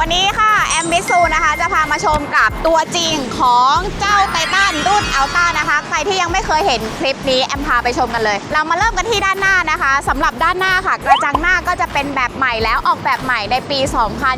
วันนี้ค่ะ แอมบิซูนะคะ จะพามาชมกับตัวจริงของเจ้าไททันรุ่นอัลต้านะคะ ใครที่ยังไม่เคยเห็นคลิปนี้แอมพาไปชมกันเลย เรามาเริ่มกันที่ด้านหน้านะคะสำหรับด้านหน้าค่ะ กระจังหน้า เป็นแบบใหม่แล้วออกแบบใหม่ในปี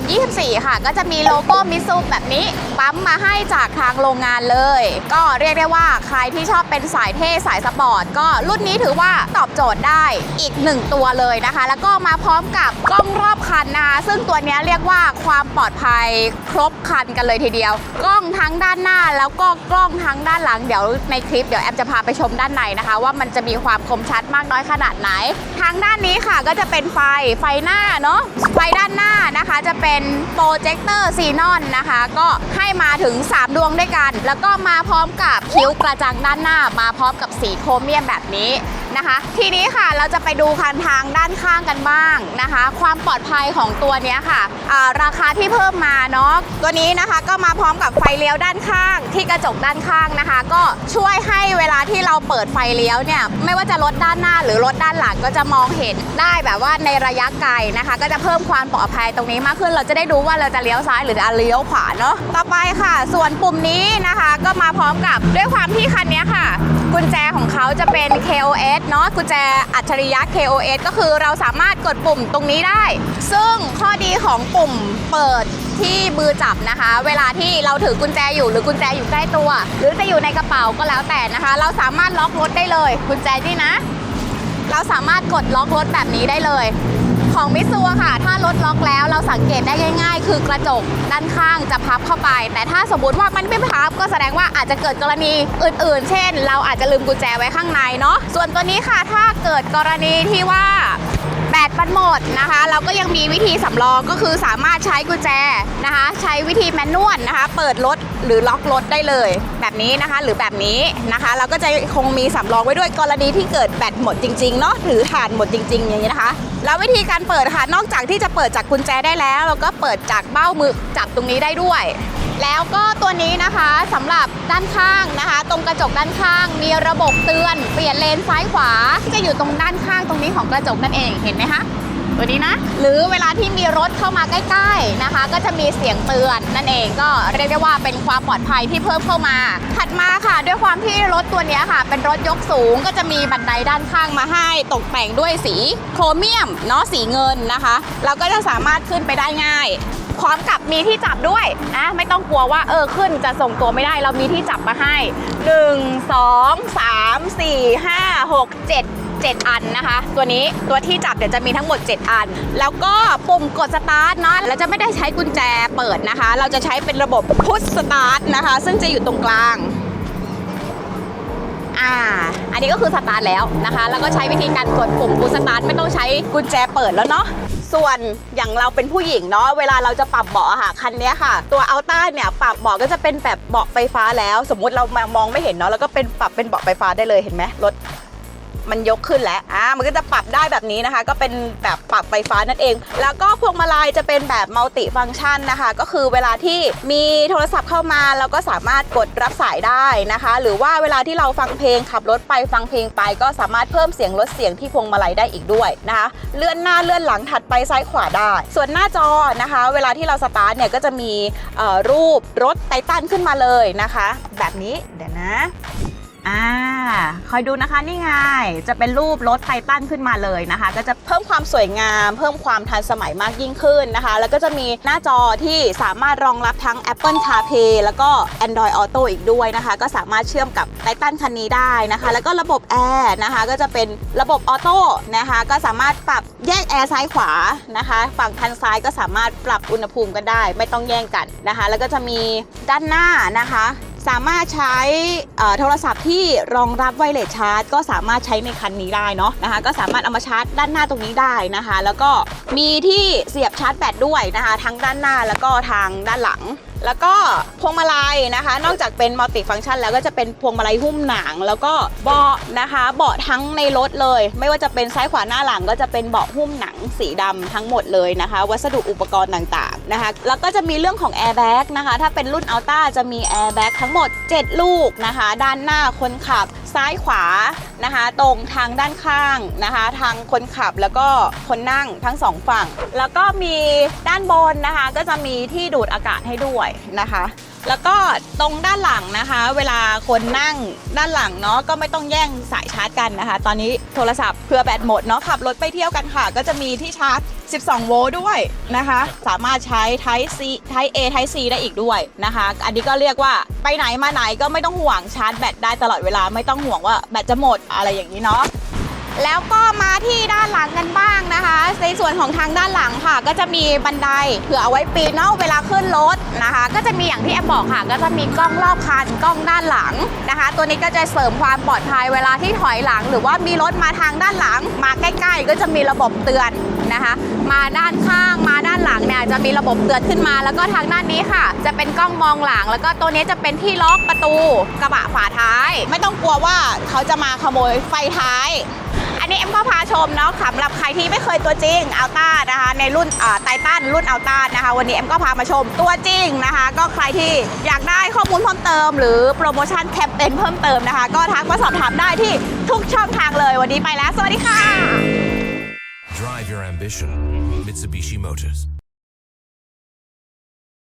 2024 ค่ะ ก็จะมีโลโก้มิซูแบบนี้ ปั๊มมาให้จากทางโรงงานเลย ก็เรียกได้ว่าใครที่ชอบเป็นสายเท่สายสปอร์ตก็รุ่นนี้ถือว่าตอบโจทย์ได้อีกหนึ่งตัวเลยนะคะ แล้วก็มาพร้อมกับกล้องรอบคันนะคะ ซึ่งตัวนี้เรียกว่าความปลอดภัยครบคันกันเลยทีเดียว กล้องทั้งด้านหน้าแล้วก็กล้องทั้งด้านหลังเดี๋ยวในคลิปเดี๋ยวแอมจะพาไปชมด้านในนะคะ ว่ามันจะมีความคมชัดมากน้อยขนาดไหน ทางด้านนี้ค่ะก็จะเป็นไฟไฟหน้าเนาะไฟด้านหน้านะคะจะเป็นโปรเจคเตอร์ซีนอนนะคะ ก็ให้มาถึง 3 ดวงด้วยกัน แล้วก็มาพร้อมกับคิ้วกระจังด้านหน้า มาพร้อมกับสีโครเมียมแบบนี้ นะคะ ทีนี้ค่ะเราจะไปดูคันทางด้านข้างกันบ้างนะคะ ความปลอดภัยของตัวนี้ค่ะอ่าราคาที่เพิ่มมาเนาะตัวนี้นะคะก็มาพร้อมกับไฟเลี้ยวด้านข้าง ที่กระจกด้านข้างนะคะ ก็ช่วยให้เวลาที่เราเปิดไฟเลี้ยวเนี่ยไม่ว่าจะรถด้านหน้าหรือรถด้านหลังก็จะมองเห็นได้แบบว่าในระยะไกลนะคะ ก็จะเพิ่มความปลอดภัยตรงนี้มากขึ้น เราจะได้รู้ว่าเราจะเลี้ยวซ้ายหรือจะเลี้ยวขวาเนาะต่อไปค่ะ ส่วนปุ่มนี้นะคะ ก็มาพร้อมกับด้วยความที่คันนี้ค่ะ กุญแจของเขาจะเป็น KOS เนาะกุญแจอัจฉริยะ KOS ก็คือเราสามารถกดปุ่มตรงนี้ได้ ซึ่งข้อดีของปุ่มเปิดที่มือจับนะคะ เวลาที่เราถือกุญแจอยู่หรือกุญแจอยู่ใกล้ตัว หรือจะอยู่ในกระเป๋าก็แล้วแต่นะคะ เราสามารถล็อกรถได้เลย กุญแจนี่นะ เราสามารถกดล็อกรถแบบนี้ได้เลย ของมิซูอะค่ะ ถ้ารถล็อกแล้วเราสังเกตได้ง่าย ๆ คือกระจกด้านข้างจะพับเข้าไป แต่ถ้าสมมติว่ามันไม่พับก็แสดงว่าอาจจะเกิดกรณีอื่น ๆ เช่น เราอาจจะลืมกุญแจไว้ข้างในเนาะส่วนตัวนี้ค่ะถ้าเกิดกรณีที่ว่า บตมันหมดนะคะ เราก็ยังมีวิธีสำรองก็คือสามารถใช้กุญแจนะคะ ใช้วิธีแมนนวลนะคะ เปิดรถหรือล็อกรถได้เลย แบบนี้นะคะ หรือแบบนี้นะคะ เราก็จะคงมีสำรองไว้ด้วยกรณีที่เกิดแบตหมดจริงๆเนาะถือถ่านหมดจริง ๆ อย่างนี้นะคะ แล้ววิธีการเปิดค่ะนอกจากที่จะเปิดจากกุญแจได้แล้ว เราก็เปิดจากเบ้ามือจับตรงนี้ได้ด้วย แล้วก็ตัวนี้นะคะสำหรับด้านข้างนะคะ ตรงกระจกด้านข้าง มีระบบเตือน เปลี่ยนเลนซ้ายขวาที่จะอยู่ตรงด้านข้างตรงนี้ของกระจกนั่นเองเห็นไหมคะ ตัวนี้นะ หรือเวลาที่มีรถเข้ามาใกล้ๆนะคะ ก็จะมีเสียงเตือนนั่นเองก็เรียกได้ว่าเป็นความปลอดภัยที่เพิ่มเข้ามา ถัดมาค่ะ ด้วยความที่รถตัวนี้ค่ะ เป็นรถยกสูงก็จะมีบันไดด้านข้างมาให้ ตกแต่งด้วยสีโครเมียมเนาะสีเงินนะคะ เราก็จะสามารถขึ้นไปได้ง่ายพร้อมกับมีที่จับด้วยนะไม่ต้องกลัวว่าเออขึ้นจะส่งตัวไม่ได้ เรามีที่จับมาให้ 1 2 3 4 5 6 7 7 อันนะคะ ตัวนี้ตัวที่จับเดี๋ยวจะมีทั้งหมด 7 อัน แล้วก็ปุ่มกดสตาร์ทเนาะเราจะไม่ได้ใช้กุญแจเปิดนะคะ เราจะใช้เป็นระบบพุชสตาร์ทนะคะ ซึ่งจะอยู่ตรงกลางอ่า อันนี้ก็คือสตาร์ทแล้วนะคะ แล้วก็ใช้วิธีการกดปุ่มกูสตาร์ทไม่ต้องใช้กุญแจเปิดแล้วเนาะ ส่วนอย่างเราเป็นผู้หญิงเนาะ เวลาเราจะปรับเบาะค่ะ คันนี้ค่ะ ตัวอัลต้าเนี่ยปรับเบาะก็จะเป็นแบบเบาะไฟฟ้าแล้ว สมมุติเรามองไม่เห็นเนาะ แล้วก็เป็นปรับเป็นเบาะไฟฟ้าได้เลยเห็นไหมรถ มันยกขึ้นแล้วอ่ามันก็จะปรับได้แบบนี้นะคะ ก็เป็นแบบปรับไฟฟ้านั่นเอง แล้วก็พวงมาลัยจะเป็นแบบมัลติฟัง c t ชันนะคะ ก็คือเวลาที่มีโทรศัพท์เข้ามาเราก็สามารถกดรับสายได้นะคะ หรือว่าเวลาที่เราฟังเพลงขับรถไปฟังเพลงไป ก็สามารถเพิ่มเสียงลดเสียงที่พวงมาลัยได้อีกด้วยนะคะ เลื่อนหน้าเลื่อนหลังถัดไปซ้ายขวาได้ ส่วนหน้าจอนะคะ เวลาที่เราสตาร์ทเนี่ยก็จะมีเอ่อรูปรถไททันขึ้นมาเลยนะคะ แบบนี้เดี๋ยวนะ อ่าคอยดูนะคะนี่ไงจะเป็นรูปรถไททันขึ้นมาเลยนะคะ ก็จะเพิ่มความสวยงาม เพิ่มความทันสมัยมากยิ่งขึ้นนะคะ แล้วก็จะมีหน้าจอที่สามารถรองรับทั้ง Apple CarPlay แล้วก็ Android Auto อีกด้วยนะคะ ก็สามารถเชื่อมกับไททันคันนี้ได้นะคะ แล้วก็ระบบแอร์นะคะ ก็จะเป็นระบบออโต้นะคะ ก็สามารถปรับแยกแอร์ซ้ายขวานะคะ ฝั่งคันซ้ายก็สามารถปรับอุณหภูมิกันได้ ไม่ต้องแย่งกันนะคะ แล้วก็จะมีด้านหน้านะคะ สามารถใช้โทรศัพท์ที่รองรับไวเลสชาร์จ ก็สามารถใช้ในคันนี้ได้เนาะนะคะ ก็สามารถเอามาชาร์จด้านหน้าตรงนี้ได้นะคะ แล้วก็มีที่เสียบชาร์จแบตด้วยนะคะ ทั้งด้านหน้าแล้วก็ทางด้านหลังแล้วก็พวงมาลัยนะคะ นอกจากเป็นมัลติฟังก์ชันแล้วก็จะเป็นพวงมาลัยหุ้มหนัง แล้วก็เบาะนะคะ เบาะทั้งในรถเลย ไม่ว่าจะเป็นซ้ายขวาหน้าหลัง ก็จะเป็นเบาะหุ้มหนังสีดำทั้งหมดเลยนะคะ วัสดุอุปกรณ์ต่างๆนะคะ แล้วก็จะมีเรื่องของแอร์แบ็กนะคะ ถ้าเป็นรุ่นอัลต้าจะมีแอร์แบ็กทั้งหมด 7 ลูกนะคะ ด้านหน้าคนขับซ้ายขวานะคะ ตรงทางด้านข้างนะคะ ทางคนขับแล้วก็คนนั่งทั้งสองฝั่ง แล้วก็มีด้านบนนะคะ ก็จะมีที่ดูดอากาศให้ด้วยนะคะแล้วก็ตรงด้านหลังนะคะ เวลาคนนั่งด้านหลังเนาะก็ไม่ต้องแย่งสายชาร์จกันนะคะ ตอนนี้โทรศัพท์เพื่อแบตหมดเนาะขับรถไปเที่ยวกันค่ะ ก็จะมีที่ชาร์จ 12 โวลต์ด้วยนะคะ สามารถใช้ Type C Type A Type C ได้อีกด้วยนะคะ อันนี้ก็เรียกว่าไปไหนมาไหนก็ไม่ต้องห่วงชาร์จแบตได้ตลอดเวลาไม่ต้องห่วงว่าแบตจะหมดอะไรอย่างนี้เนาะ แล้วก็มาที่ด้านหลังกันบ้างนะคะ ในส่วนของทางด้านหลังค่ะ ก็จะมีบันไดเผื่อเอาไว้ปีนเนาะเวลาขึ้นรถนะคะ ก็จะมีอย่างที่แอมบอกค่ะ ก็จะมีกล้องรอบคันกล้องด้านหลังนะคะ ตัวนี้ก็จะเสริมความปลอดภัยเวลาที่ถอยหลัง หรือว่ามีรถมาทางด้านหลัง มาใกล้ ๆ ก็จะมีระบบเตือนนะคะ มาด้านข้างมาด้านหลังเนี่ยจะมีระบบเตือนขึ้นมา แล้วก็ทางด้านนี้ค่ะ จะเป็นกล้องมองหลัง แล้วก็ตัวนี้จะเป็นที่ล็อกประตูกระบะฝาท้าย ไม่ต้องกลัวว่าเขาจะมาขโมยไฟท้าย นี้เอ็มก็พาชมเนาะสำหรับใครที่ไม่เคยตัวจริงอัลต้านะคะในรุ่นไททันรุ่นอัลต้านะคะวันนี้เอ็มก็พามาชมตัวจริงนะคะ ก็ใครที่อยากได้ข้อมูลเพิ่มเติม หรือโปรโมชั่นแคมเปญเพิ่มเติมนะคะ ก็ทักมาสอบถามได้ที่ทุกช่องทางเลยวันนี้ไปแล้ว สวัสดีค่ะ Drive your ambition. Mitsubishi Motors.